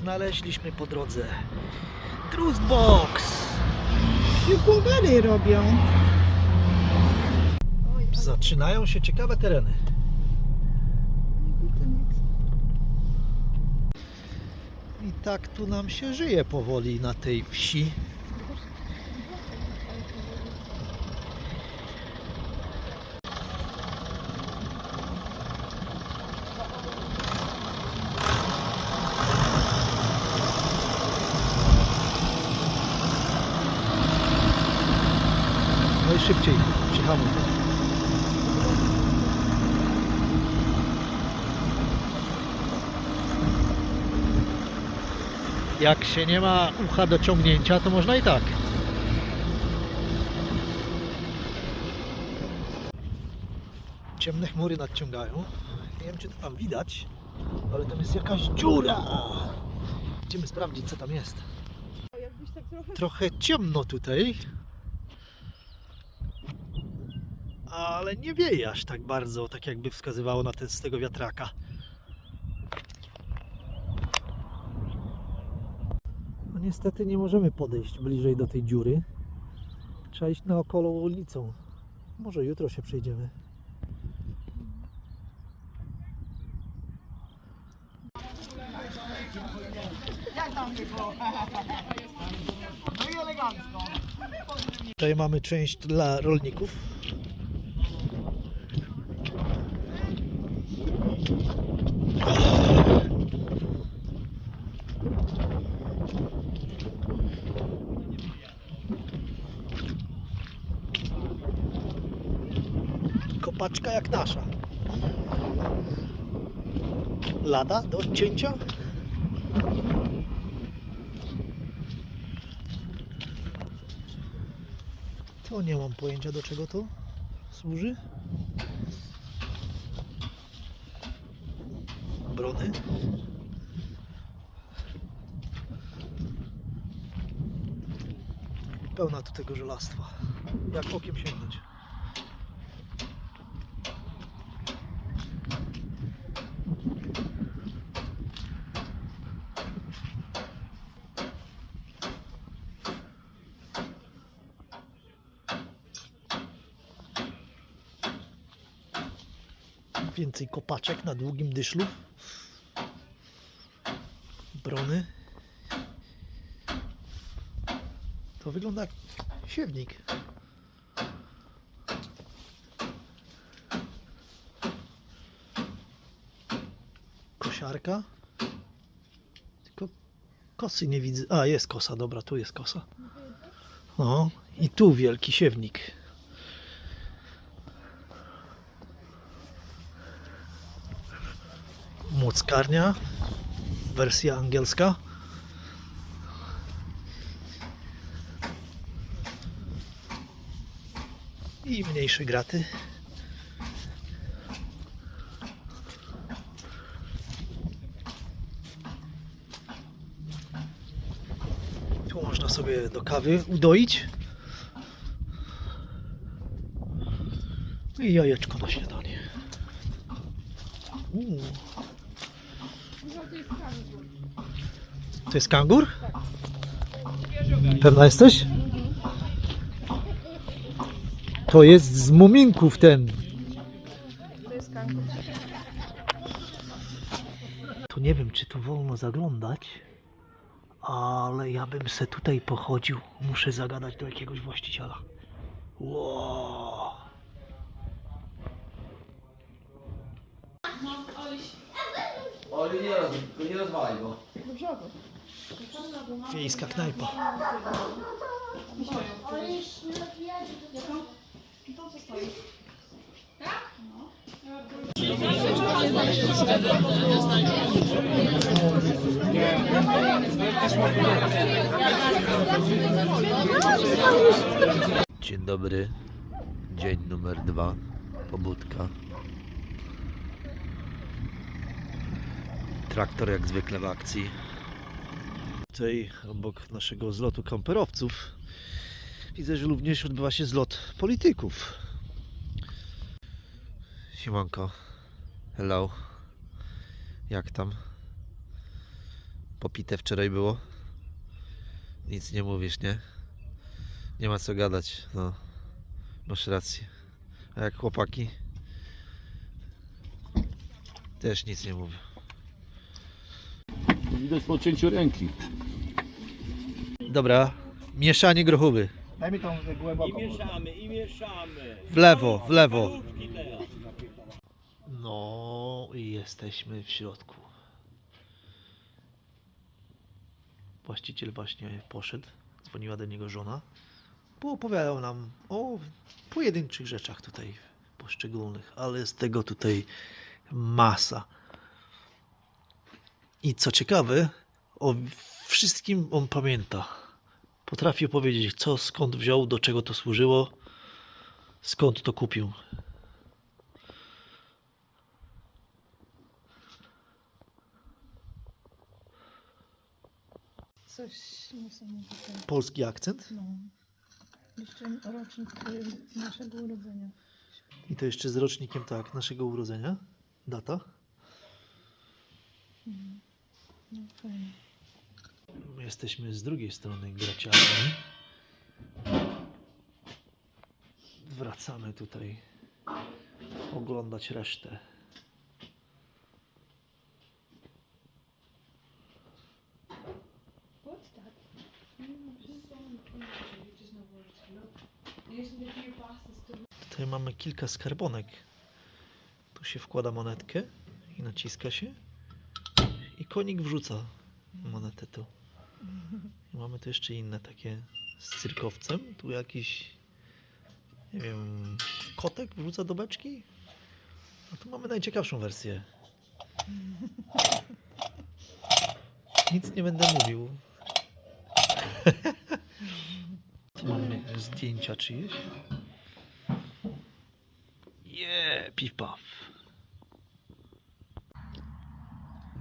znaleźliśmy po drodze. Trust Box! Piłkowary robią. Zaczynają się ciekawe tereny. I tak tu nam się żyje powoli na tej wsi. No i szybciej, przyhamuj. Jak się nie ma ucha do ciągnięcia, to można i tak. Ciemne chmury nadciągają. Nie wiem, czy to tam widać, ale tam jest jakaś dziura. Idziemy sprawdzić, co tam jest. Tak Trochę ciemno tutaj. Ale nie wieje aż tak bardzo, tak jakby wskazywało na te, z tego wiatraka. No niestety nie możemy podejść bliżej do tej dziury. Trzeba iść naokoło ulicą. Może jutro się przejdziemy. Tutaj mamy część dla rolników. Kopaczka jak nasza. Lada do odcięcia. To nie mam pojęcia do czego to służy. Brony. Pełna tu tego żelastwa. Jak okiem sięgnąć. Więcej kopaczek na długim dyszlu. Brony. To wygląda jak siewnik. Kosiarka. Tylko kosy nie widzę. A, jest kosa, dobra, tu jest kosa. No, i tu wielki siewnik. Młockarnia, wersja angielska. I mniejsze graty. Tu można sobie do kawy udoić. I jajeczko na śniadanie. To jest kangur? Pewna jesteś? To jest z muminków ten. to jest kangur. To nie wiem, czy tu wolno zaglądać, ale ja bym se tutaj pochodził. Muszę zagadać do jakiegoś właściciela. Wow. Oli nie, roz, nie rozwalaj go. Do brzegu. Wiejska knajpa. Dzień dobry. Dzień numer dwa. Pobudka. Traktor jak zwykle w akcji. Tutaj obok naszego zlotu kamperowców widzę, że również odbywa się zlot polityków. Siemanko. Hello. Jak tam? Popite wczoraj było. Nic nie mówisz, nie? Nie ma co gadać, no. Masz rację. A jak chłopaki? Też nic nie mówię. Widać po cięciu ręki. Dobra, mieszanie grochowy. Daj mi tą głęboką. I mieszamy, i mieszamy. W lewo, w lewo. No i jesteśmy w środku. Właściciel właśnie poszedł, dzwoniła do niego żona. Poopowiadał nam o pojedynczych rzeczach tutaj poszczególnych, ale z tego tutaj masa. I co ciekawe, o wszystkim on pamięta. Potrafi opowiedzieć, co skąd wziął, do czego to służyło, skąd to kupił. Coś niesamowitego. Polski akcent. No. Jeszcze rocznik y, naszego urodzenia. I to jeszcze z rocznikiem, tak, naszego urodzenia. Data. My jesteśmy z drugiej strony graciarni. Wracamy tutaj oglądać resztę. Tutaj mamy kilka skarbonek. Tu się wkłada monetkę i naciska się i konik wrzuca monetę tu. I mamy tu jeszcze inne takie z cyrkowcem. Tu jakiś, nie wiem, kotek wrzuca do beczki. A tu mamy najciekawszą wersję. Nic nie będę mówił. Mamy zdjęcia czyjeś. Yeah, piw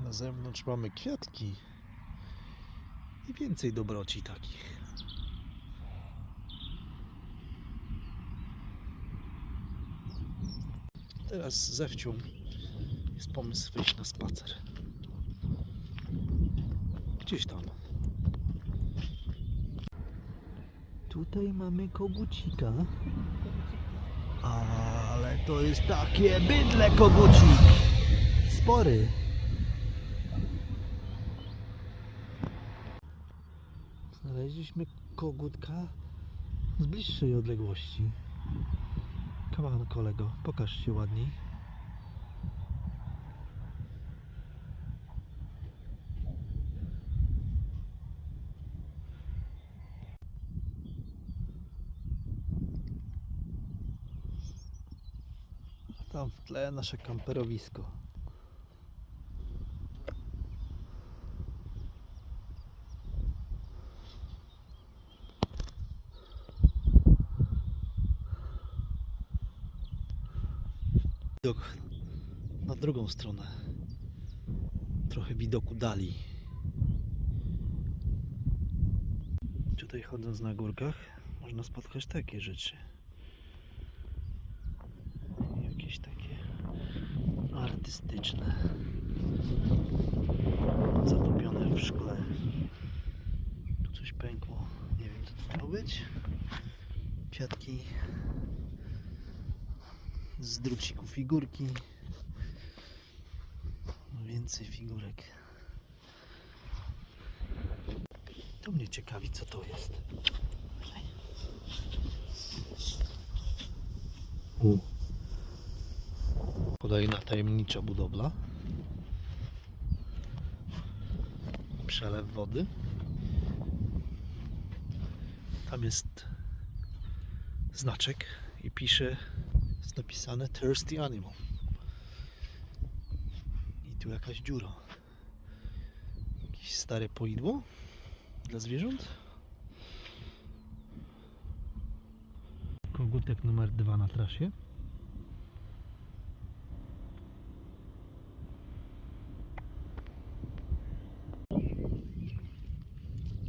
Na zewnątrz mamy kwiatki i więcej dobroci takich. Teraz wcią jest pomysł wyjść na spacer. Gdzieś tam. Tutaj mamy kogucika. Ale to jest takie bydle kogucik. Spory. Znaleźliśmy kogutka z bliższej odległości. On, kolego, pokaż się ładniej. A tam w tle nasze kamperowisko. Widok na drugą stronę. Trochę widoku dali. Tutaj chodząc na górkach można spotkać takie rzeczy. Jakieś takie artystyczne. Zatopione w szkle. Tu coś pękło. Nie wiem co to miało być. Kwiatki z druciku figurki. Więcej figurek. To mnie ciekawi, co to jest. U. Kolejna tajemnicza budowla. Przelew wody. Tam jest znaczek i pisze jest napisane Thirsty Animal. I tu jakaś dziura. Jakieś stare poidło dla zwierząt. Kogutek numer dwa na trasie.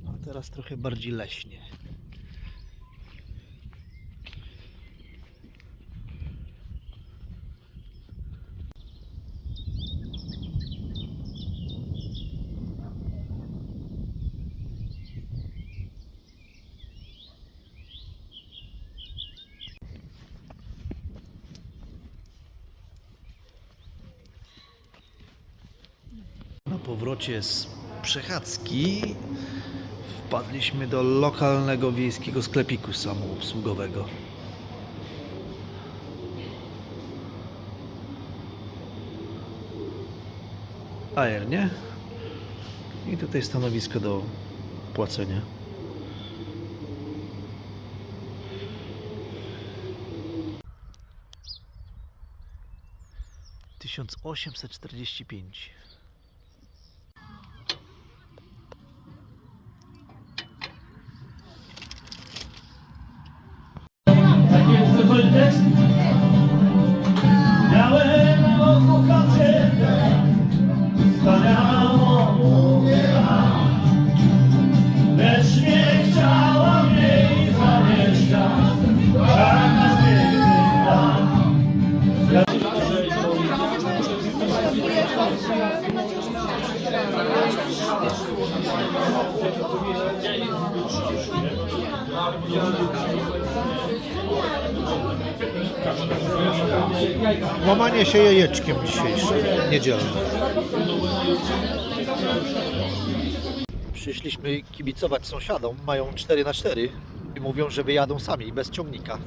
A teraz trochę bardziej leśnie. Powrocie z przechadzki wpadliśmy do lokalnego wiejskiego sklepiku samoobsługowego. AR, nie? I tutaj stanowisko do płacenia. Tysiąc osiemset czterdzieści pięć. Łamanie się jajeczkiem dzisiejsze, niedzielne. Przyszliśmy kibicować sąsiadom, mają 4 na 4 i mówią, że wyjadą sami, bez ciągnika.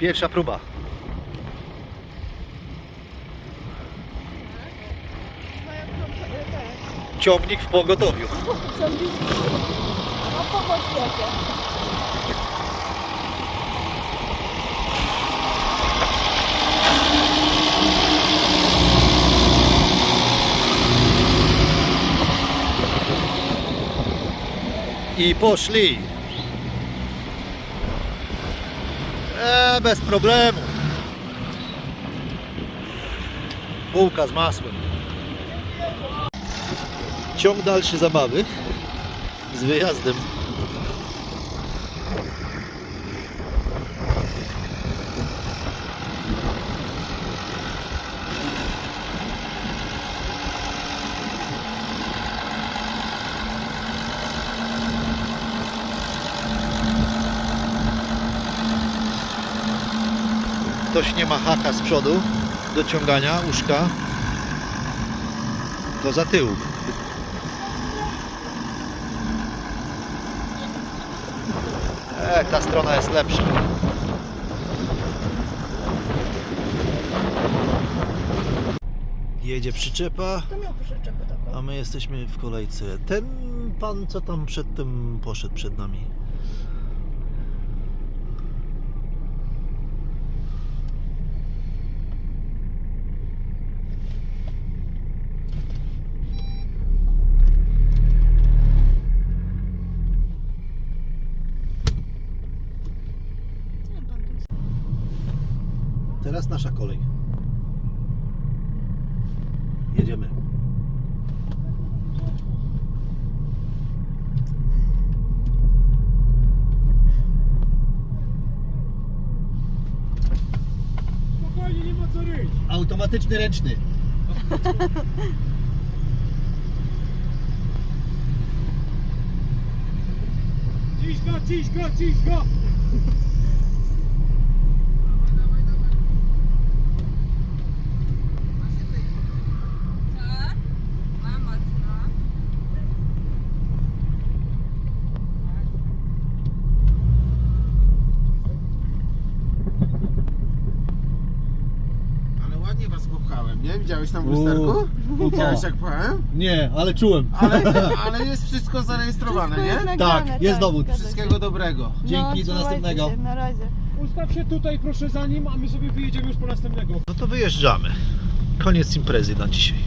Pierwsza próba. Ciągnik w pogotowiu. No pochodź jakie. I poszli. E, bez problemu. Bułka z masłem. Ciąg dalszy zabawy z wyjazdem. Nie ma haka z przodu do ciągania uszka, to za tyłu. E, ta strona jest lepsza. Jedzie przyczepa, a my jesteśmy w kolejce. Ten pan, co tam przedtem poszedł przed nami. Nie, pan to jest- Teraz nasza kolej. Jedziemy. Spokojnie, nie ma co ryć Automatyczny ręczny. Ciś go, ciś go, ciś go popchałem, nie? Widziałeś tam w lusterku? Widziałeś jak pchałem? Nie, ale czułem. Ale, ale jest wszystko zarejestrowane, Wszystko jest nie? nagrane, Tak, jest dowód. zgadza się. Wszystkiego dobrego. Dzięki, do trzymajcie następnego. Się, na razie. Ustaw się tutaj proszę za nim, a my sobie wyjedziemy już po następnego No to wyjeżdżamy. Koniec imprezy na dzisiaj.